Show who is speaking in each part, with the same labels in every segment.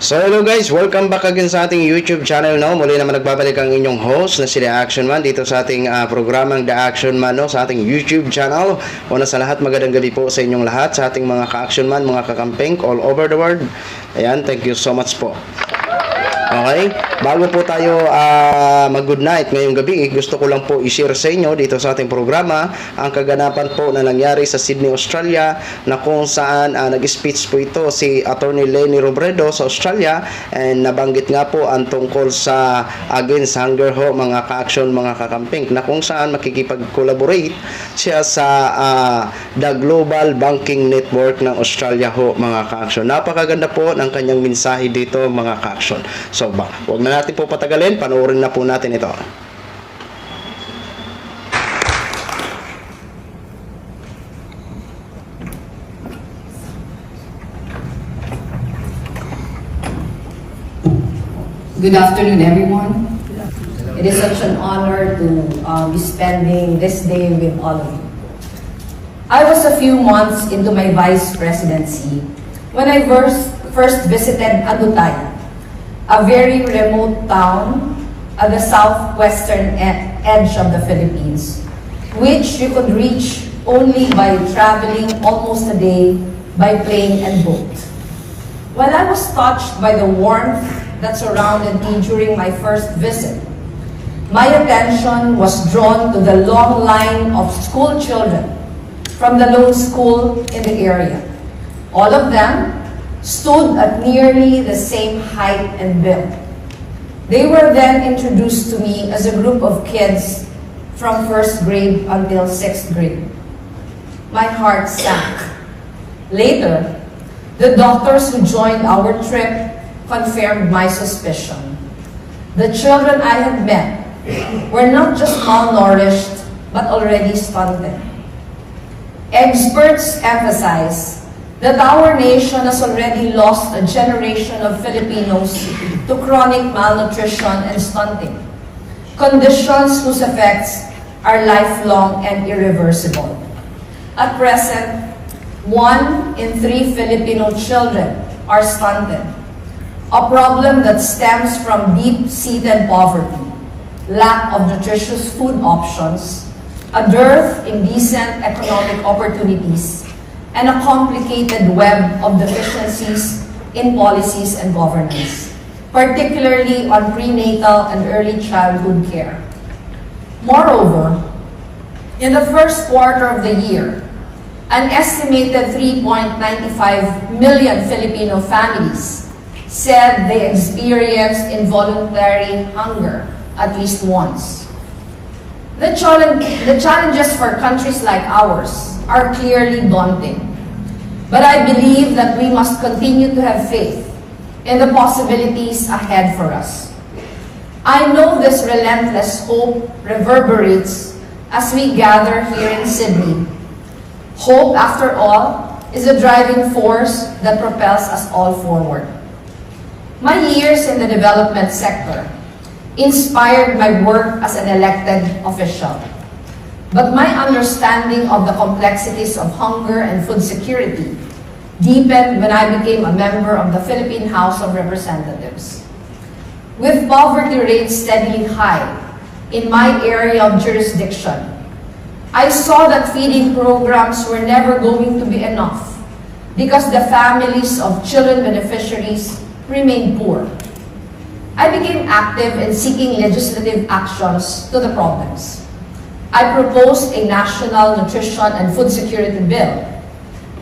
Speaker 1: So hello guys, welcome back again sa ating YouTube channel no. Muli naman nagbabalik ang inyong host na si The Action Man dito sa ating ah, programang The Action Man no sa ating YouTube channel. Una sa lahat, magandang gabi po sa inyong lahat sa ating mga ka-action man, mga kakamping all over the world. Ayan, thank you so much po. Okay? Bago po tayo ah, mag-good night ngayong gabi, gusto ko lang po i-share sa inyo dito sa ating programa ang kaganapan po na nangyari sa Sydney, Australia na kung saan ah, nag-speech po ito si Attorney Lenny Robredo sa Australia and nabanggit nga po ang tungkol sa against hunger ho mga ka-action, mga kakamping na kung saan makikipag-collaborate siya sa ah, The Global Banking Network ng Australia ho mga ka-action. Napakaganda po ng kanyang mensahe dito mga ka-action. So, ba, huwag na natin po patagalin, panoorin na po natin ito.
Speaker 2: Good afternoon, everyone. It is such an honor to uh, be spending this day with all of you. I was a few months into my vice presidency when I first, first visited Adutay, a very remote town at the southwestern edge of the Philippines, which you could reach only by traveling almost a day by plane and boat. While I was touched by the warmth that surrounded me during my first visit, my attention was drawn to the long line of school children from the lone school in the area. All of them stood at nearly the same height and build. They were then introduced to me as a group of kids from first grade until sixth grade. My heart sank. Later, the doctors who joined our trip confirmed my suspicion. The children I had met were not just malnourished, but already stunted. Experts emphasize that our nation has already lost a generation of Filipinos to chronic malnutrition and stunting, conditions whose effects are lifelong and irreversible. At present, one in three Filipino children are stunted, a problem that stems from deep-seated poverty, lack of nutritious food options, a dearth in decent economic opportunities, and a complicated web of deficiencies in policies and governance, particularly on prenatal and early childhood care. Moreover, in the first quarter of the year, an estimated 3.95 million Filipino families said they experienced involuntary hunger at least once. The, challenge, the challenges for countries like ours are clearly daunting. But I believe that we must continue to have faith in the possibilities ahead for us. I know this relentless hope reverberates as we gather here in Sydney. Hope, after all, is a driving force that propels us all forward. My years in the development sector inspired my work as an elected official. But my understanding of the complexities of hunger and food security deepened when I became a member of the Philippine House of Representatives. With poverty rates steadily high in my area of jurisdiction, I saw that feeding programs were never going to be enough because the families of children beneficiaries remained poor. I became active in seeking legislative actions to the problems. I proposed a national nutrition and food security bill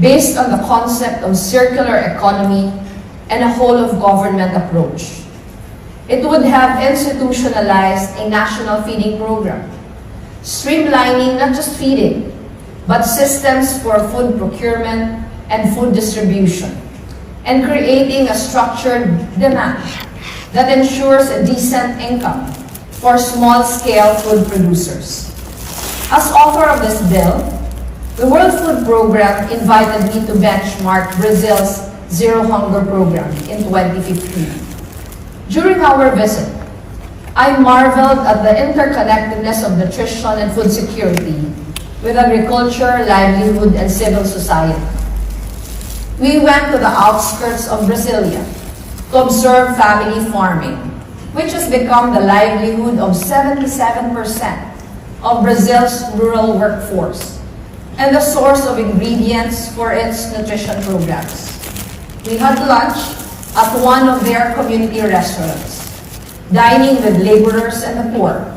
Speaker 2: based on the concept of circular economy and a whole of government approach. It would have institutionalized a national feeding program, streamlining not just feeding, but systems for food procurement and food distribution, and creating a structured demand that ensures a decent income for small-scale food producers. As author of this bill, the World Food Program invited me to benchmark Brazil's Zero Hunger Program in 2015. During our visit, I marveled at the interconnectedness of nutrition and food security with agriculture, livelihood, and civil society. We went to the outskirts of Brasilia, to observe family farming, which has become the livelihood of 77% of Brazil's rural workforce and the source of ingredients for its nutrition programs. We had lunch at one of their community restaurants, dining with laborers and the poor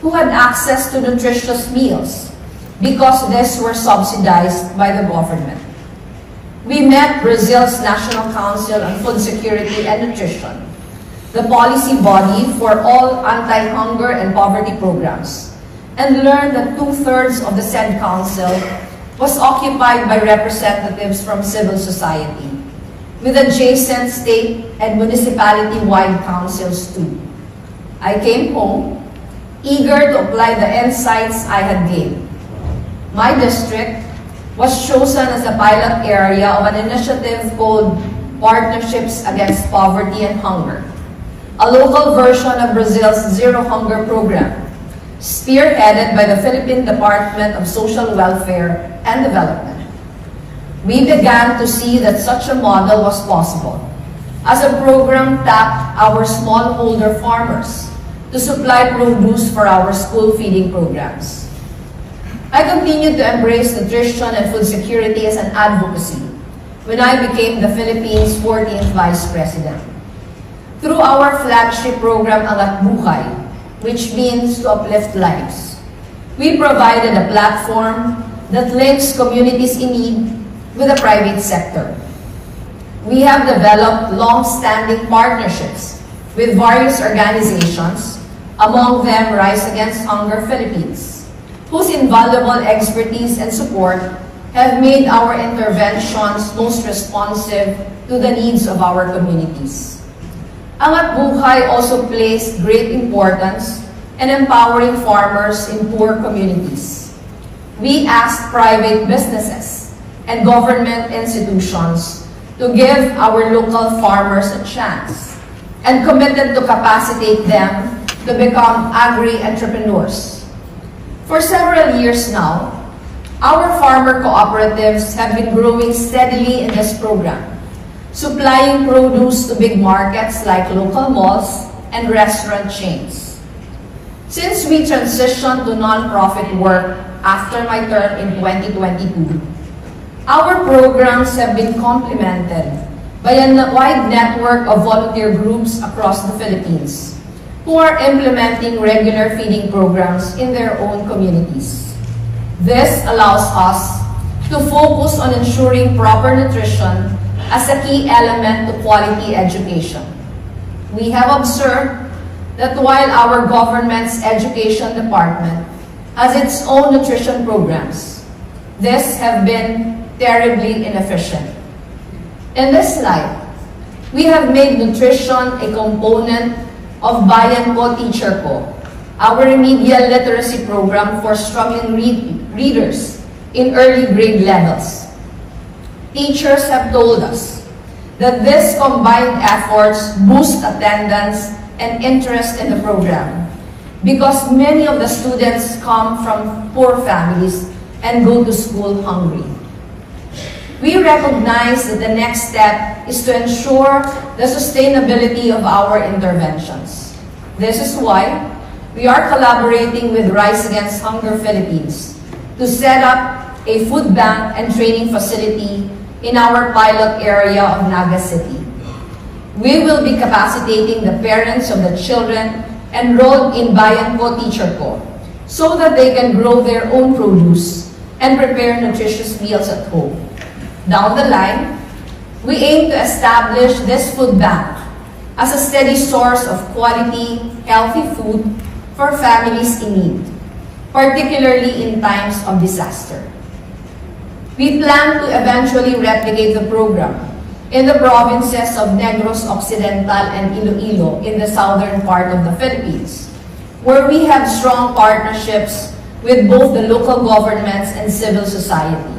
Speaker 2: who had access to nutritious meals because these were subsidized by the government. We met Brazil's National Council on Food Security and Nutrition, the policy body for all anti-hunger and poverty programs, and learned that two-thirds of the said council was occupied by representatives from civil society, with adjacent state and municipality-wide councils too. I came home, eager to apply the insights I had gained. My district was chosen as a pilot area of an initiative called Partnerships Against Poverty and Hunger, a local version of Brazil's Zero Hunger program, spearheaded by the Philippine Department of Social Welfare and Development. We began to see that such a model was possible, as a program tapped our smallholder farmers to supply produce for our school feeding programs. I continued to embrace nutrition and food security as an advocacy when I became the Philippines' 14th Vice President. Through our flagship program, Angat Buhay, which means to uplift lives, we provided a platform that links communities in need with the private sector. We have developed long-standing partnerships with various organizations, among them Rise Against Hunger Philippines, whose invaluable expertise and support have made our interventions most responsive to the needs of our communities. Angat Buhay also placed great importance in empowering farmers in poor communities. We asked private businesses and government institutions to give our local farmers a chance and committed to capacitate them to become agri-entrepreneurs. For several years now, our farmer cooperatives have been growing steadily in this program, supplying produce to big markets like local malls and restaurant chains. Since we transitioned to nonprofit work after my term in 2022, our programs have been complemented by a wide network of volunteer groups across the Philippines who are implementing regular feeding programs in their own communities. This allows us to focus on ensuring proper nutrition as a key element to quality education. We have observed that while our government's education department has its own nutrition programs, these have been terribly inefficient. In this light, we have made nutrition a component of Bayan Ko Teacher Ko, our remedial literacy program for struggling read- readers in early grade levels. Teachers have told us that these combined efforts boost attendance and interest in the program because many of the students come from poor families and go to school hungry. We recognize that the next step is to ensure the sustainability of our interventions. This is why we are collaborating with Rise Against Hunger Philippines to set up a food bank and training facility in our pilot area of Naga City. We will be capacitating the parents of the children enrolled in Bayan Ko Teacher Ko so that they can grow their own produce and prepare nutritious meals at home. Down the line, we aim to establish this food bank as a steady source of quality, healthy food for families in need, particularly in times of disaster. We plan to eventually replicate the program in the provinces of Negros Occidental and Iloilo in the southern part of the Philippines, where we have strong partnerships with both the local governments and civil society.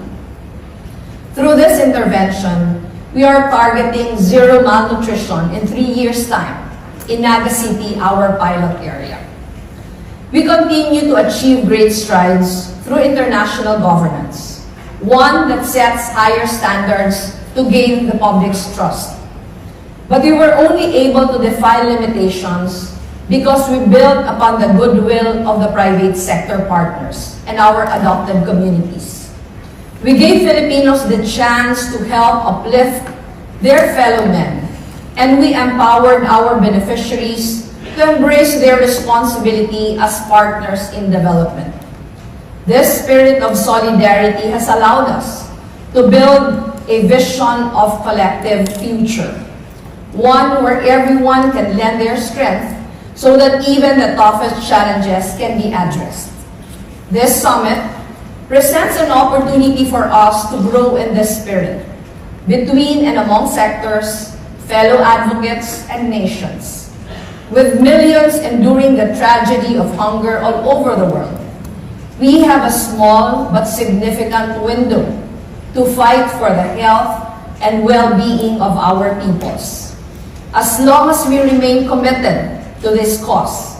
Speaker 2: Through this intervention, we are targeting zero malnutrition in three years' time in Naga City, our pilot area. We continue to achieve great strides through international governance, one that sets higher standards to gain the public's trust. But we were only able to defy limitations because we built upon the goodwill of the private sector partners and our adopted communities. We gave Filipinos the chance to help uplift their fellow men, and we empowered our beneficiaries to embrace their responsibility as partners in development. This spirit of solidarity has allowed us to build a vision of collective future, one where everyone can lend their strength so that even the toughest challenges can be addressed. This summit presents an opportunity for us to grow in this spirit between and among sectors, fellow advocates, and nations. With millions enduring the tragedy of hunger all over the world, we have a small but significant window to fight for the health and well-being of our peoples. As long as we remain committed to this cause,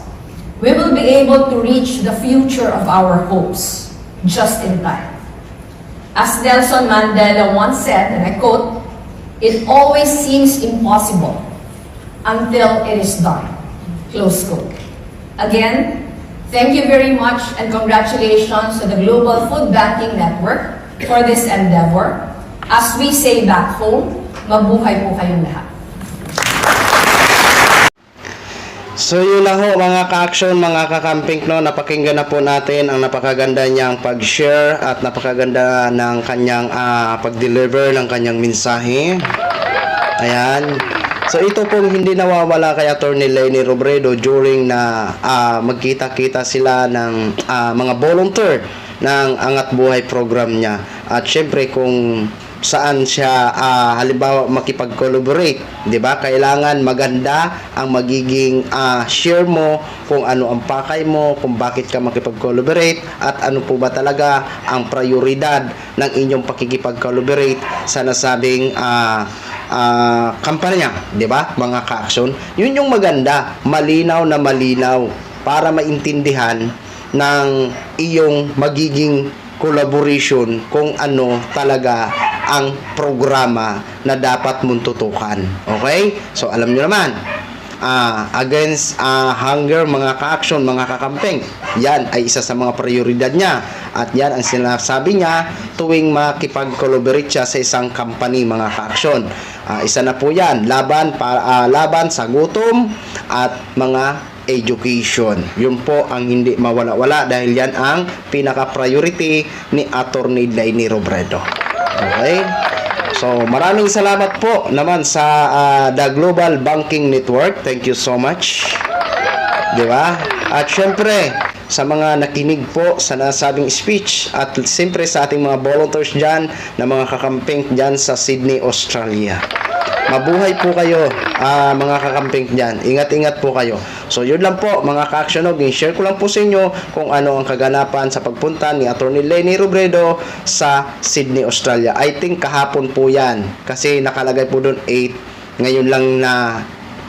Speaker 2: we will be able to reach the future of our hopes just in time. As Nelson Mandela once said, and I quote, it always seems impossible until it is done. Close quote. Again, thank you very much and congratulations to the Global Food Banking Network for this endeavor. As we say back home, mabuhay po kayong lahat.
Speaker 1: So yun lang ho mga ka-action, mga kakamping no, napakinggan na po natin ang napakaganda niyang pag-share at napakaganda ng kanyang ah, pag-deliver ng kanyang mensahe. Ayan. So ito pong hindi nawawala kay Attorney Lenny Robredo during na ah, magkita-kita sila ng ah, mga volunteer ng Angat Buhay program niya. At syempre kung saan siya ah, halimbawa makipag-collaborate, 'di ba? Kailangan maganda ang magiging ah, share mo kung ano ang pakay mo, kung bakit ka makipag-collaborate at ano po ba talaga ang prioridad ng inyong pakikipag-collaborate sa nasabing ah, ah, kampanya, 'di ba? Mga ka-action. 'Yun yung maganda, malinaw na malinaw para maintindihan ng iyong magiging collaboration kung ano talaga ang programa na dapat mong tutukan. Okay? So, alam nyo naman, ah, against ah, hunger, mga ka-action, mga kakampeng, yan ay isa sa mga prioridad niya. At yan ang sinasabi niya tuwing makipag-collaborate siya sa isang company, mga ka-action. Ah, isa na po yan, laban, para, ah, laban sa gutom at mga education. Yun po ang hindi mawala-wala dahil yan ang pinaka-priority ni Attorney Lainey Robredo. Okay? So, maraming salamat po naman sa ah, The Global Banking Network. Thank you so much. Di ba? At syempre, sa mga nakinig po sa nasabing speech at siyempre sa ating mga volunteers dyan na mga kakamping dyan sa Sydney, Australia. Mabuhay po kayo, ah, mga kakamping dyan. Ingat-ingat po kayo. So, yun lang po, mga ka-actionog. share ko lang po sa inyo kung ano ang kaganapan sa pagpunta ni Attorney Lenny Robredo sa Sydney, Australia. I think kahapon po yan. Kasi nakalagay po doon 8. Ngayon lang na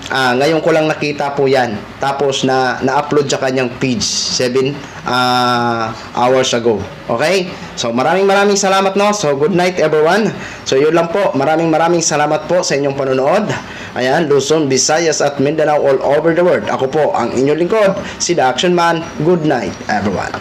Speaker 1: Ah, ngayon ko lang nakita po 'yan. Tapos na na-upload sa kanyang page 7 ah, hours ago. Okay? So maraming maraming salamat no. So good night everyone. So yun lang po. Maraming maraming salamat po sa inyong panonood. Ayan, Luzon, Visayas at Mindanao all over the world. Ako po ang inyong lingkod, si The Action Man. Good night everyone.